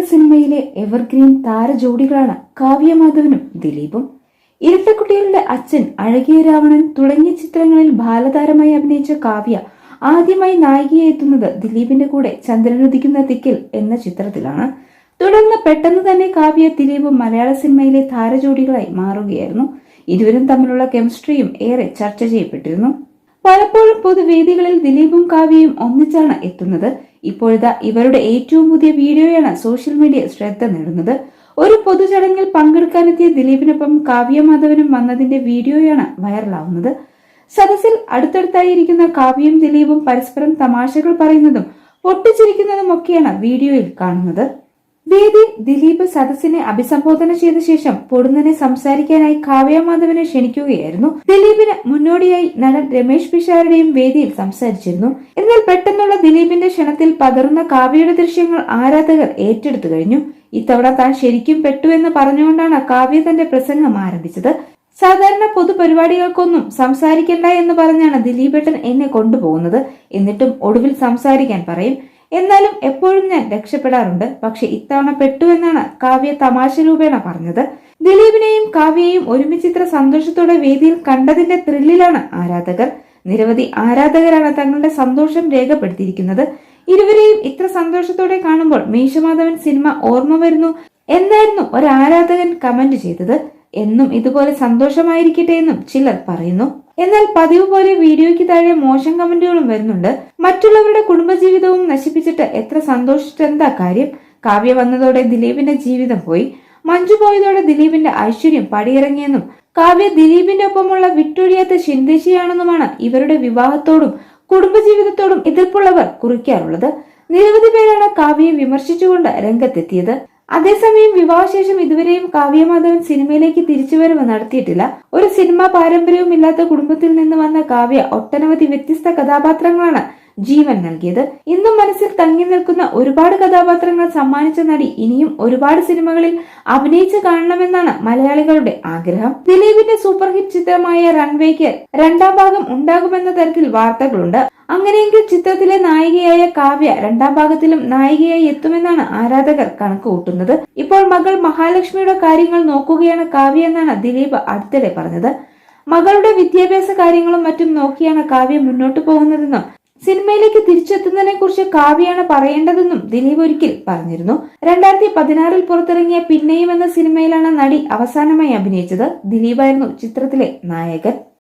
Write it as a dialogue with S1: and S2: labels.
S1: എന്ന സിനിമയിലെ എവർഗ്രീൻ താരജോഡികളാണ് കാവ്യ മാധവനും ദിലീപും. ഇരട്ടക്കുട്ടികളുടെ അച്ഛൻ അഴകിയ രാവണൻ തുടങ്ങിയ ചിത്രങ്ങളിൽ ബാലതാരമായി അഭിനയിച്ച കാവ്യ ആദ്യമായി നായികയെ എത്തുന്നത് ദിലീപിന്റെ കൂടെ ചന്ദ്രനുദിക്കുന്ന തിക്കിൽ എന്ന ചിത്രത്തിലാണ്. തുടർന്ന് പെട്ടെന്ന് തന്നെ കാവ്യ ദിലീപും മലയാള സിനിമയിലെ താരജോഡികളായി മാറുകയായിരുന്നു. ഇരുവരും തമ്മിലുള്ള കെമിസ്ട്രിയും ഏറെ ചർച്ച ചെയ്യപ്പെട്ടിരുന്നു. പലപ്പോഴും പൊതുവേദികളിൽ ദിലീപും കാവ്യയും ഒന്നിച്ചാണ് എത്തുന്നത്. ഇപ്പോഴത്തെ ഇവരുടെ ഏറ്റവും പുതിയ വീഡിയോയാണ് സോഷ്യൽ മീഡിയ ശ്രദ്ധ നേടുന്നത്. ഒരു പൊതുചടങ്ങിൽ പങ്കെടുക്കാനെത്തിയ ദിലീപിനൊപ്പം കാവ്യ മാധവനും വന്നതിന്റെ വീഡിയോയാണ് വൈറലാവുന്നത്. സദസ്സിൽ അടുത്തടുത്തായിരിക്കുന്ന കാവ്യയും ദിലീപും പരസ്പരം തമാശകൾ പറയുന്നതും പൊട്ടിച്ചിരിക്കുന്നതും ഒക്കെയാണ് വീഡിയോയിൽ കാണുന്നത്. വേദി ദിലീപ് സദസ്സിനെ അഭിസംബോധന ചെയ്ത ശേഷം പൊടുന്നനെ സംസാരിക്കാനായി കാവ്യ മാധവനെ ക്ഷണിക്കുകയായിരുന്നു. ദിലീപിന് മുന്നോടിയായി നടൻ രമേശ് പിഷാരുടെയും വേദിയിൽ സംസാരിച്ചിരുന്നു. എന്നാൽ പെട്ടെന്നുള്ള ദിലീപിന്റെ ക്ഷണത്തിൽ പതറുന്ന കാവ്യയുടെ ദൃശ്യങ്ങൾ ആരാധകർ ഏറ്റെടുത്തു കഴിഞ്ഞു. ഇത്തവണ താൻ ശരിക്കും പെട്ടു എന്ന് പറഞ്ഞുകൊണ്ടാണ് കാവ്യ തന്റെ പ്രസംഗം ആരംഭിച്ചത്. സാധാരണ പൊതുപരിപാടികൾക്കൊന്നും സംസാരിക്കണ്ട എന്ന് പറഞ്ഞാണ് ദിലീപേട്ടൻ എന്നെ കൊണ്ടുപോകുന്നത്. എന്നിട്ടും ഒടുവിൽ സംസാരിക്കാൻ പറയും. എന്നാലും എപ്പോഴും ഞാൻ രക്ഷപ്പെടാറുണ്ട്. പക്ഷെ ഇത്തവണ പെട്ടു എന്നാണ് കാവ്യ തമാശ രൂപേണ പറഞ്ഞത്. ദിലീപിനെയും കാവ്യയെയും ഒരുമിച്ച് ഇത്ര സന്തോഷത്തോടെ വേദിയിൽ കണ്ടതിന്റെ ത്രില്ലിലാണ് ആരാധകർ. നിരവധി ആരാധകരാണ് തങ്ങളുടെ സന്തോഷം രേഖപ്പെടുത്തിയിരിക്കുന്നത്. ഇരുവരെയും ഇത്ര സന്തോഷത്തോടെ കാണുമ്പോൾ മീശമാധവൻ സിനിമ ഓർമ്മ വരുന്നു എന്നായിരുന്നു ഒരു ആരാധകൻ കമന്റ് ചെയ്തത്. എന്നും ഇതുപോലെ സന്തോഷമായിരിക്കട്ടെ എന്നും ചിലർ പറയുന്നു. എന്നാൽ പതിവ് പോലെ വീഡിയോയ്ക്ക് താഴെ മോശം കമന്റുകളും വരുന്നുണ്ട്. മറ്റുള്ളവരുടെ കുടുംബജീവിതവും എത്ര സന്തോഷിച്ചെന്താ കാര്യം? കാവ്യ വന്നതോടെ ദിലീപിന്റെ ജീവിതം പോയി. മഞ്ജു പോയതോടെ ദിലീപിന്റെ ഐശ്വര്യം പടിയിറങ്ങിയെന്നും കാവ്യ ദിലീപിന്റെ ഒപ്പമുള്ള വിട്ടൊഴിയാത്ത ശിന്ദേശിയാണെന്നുമാണ് ഇവരുടെ വിവാഹത്തോടും കുടുംബജീവിതത്തോടും എതിർപ്പുള്ളവർ കുറിക്കാറുള്ളത്. നിരവധി പേരാണ് കാവ്യയെ വിമർശിച്ചുകൊണ്ട് രംഗത്തെത്തിയത്. അതേസമയം വിവാഹശേഷം ഇതുവരെയും കാവ്യമാധവൻ സിനിമയിലേക്ക് തിരിച്ചുവരവ് നടത്തിയിട്ടില്ല. ഒരു സിനിമാ പാരമ്പര്യവും ഇല്ലാത്ത കുടുംബത്തിൽ നിന്ന് വന്ന കാവ്യ ഒട്ടനവധി വ്യത്യസ്ത കഥാപാത്രങ്ങളാണ് ജീവൻ നൽകിയത്. ഇന്നും മനസ്സിൽ തങ്ങി നിൽക്കുന്ന ഒരുപാട് കഥാപാത്രങ്ങൾ സമ്മാനിച്ച നടി ഇനിയും ഒരുപാട് സിനിമകളിൽ അഭിനയിച്ചു കാണണമെന്നാണ് മലയാളികളുടെ ആഗ്രഹം. ദിലീപിന്റെ സൂപ്പർ ഹിറ്റ് ചിത്രമായ റൺവേക്ക് രണ്ടാം ഭാഗം ഉണ്ടാകുമെന്ന തരത്തിൽ വാർത്തകളുണ്ട്. അങ്ങനെയെങ്കിൽ ചിത്രത്തിലെ നായികയായ കാവ്യ രണ്ടാം ഭാഗത്തിലും നായികയായി എത്തുമെന്നാണ് ആരാധകർ കണക്ക് കൂട്ടുന്നത് ഇപ്പോൾ മകൾ മഹാലക്ഷ്മിയുടെ കാര്യങ്ങൾ നോക്കുകയാണ് കാവ്യ എന്നാണ് ദിലീപ് അടുത്തിടെ പറഞ്ഞത്. മകളുടെ വിദ്യാഭ്യാസ കാര്യങ്ങളും മറ്റും നോക്കിയാണ് കാവ്യ മുന്നോട്ടു പോകുന്നതെന്നും സിനിമയിലേക്ക് തിരിച്ചെത്തുന്നതിനെ കുറിച്ച് കാവ്യാണ് പറയേണ്ടതെന്നും ദിലീപ് ഒരിക്കൽ പറഞ്ഞിരുന്നു. രണ്ടായിരത്തി പതിനാറിൽ പുറത്തിറങ്ങിയ പിന്നെയും എന്ന സിനിമയിലാണ് നടി അവസാനമായി അഭിനയിച്ചത്. ദിലീപായിരുന്നു ചിത്രത്തിലെ നായകൻ.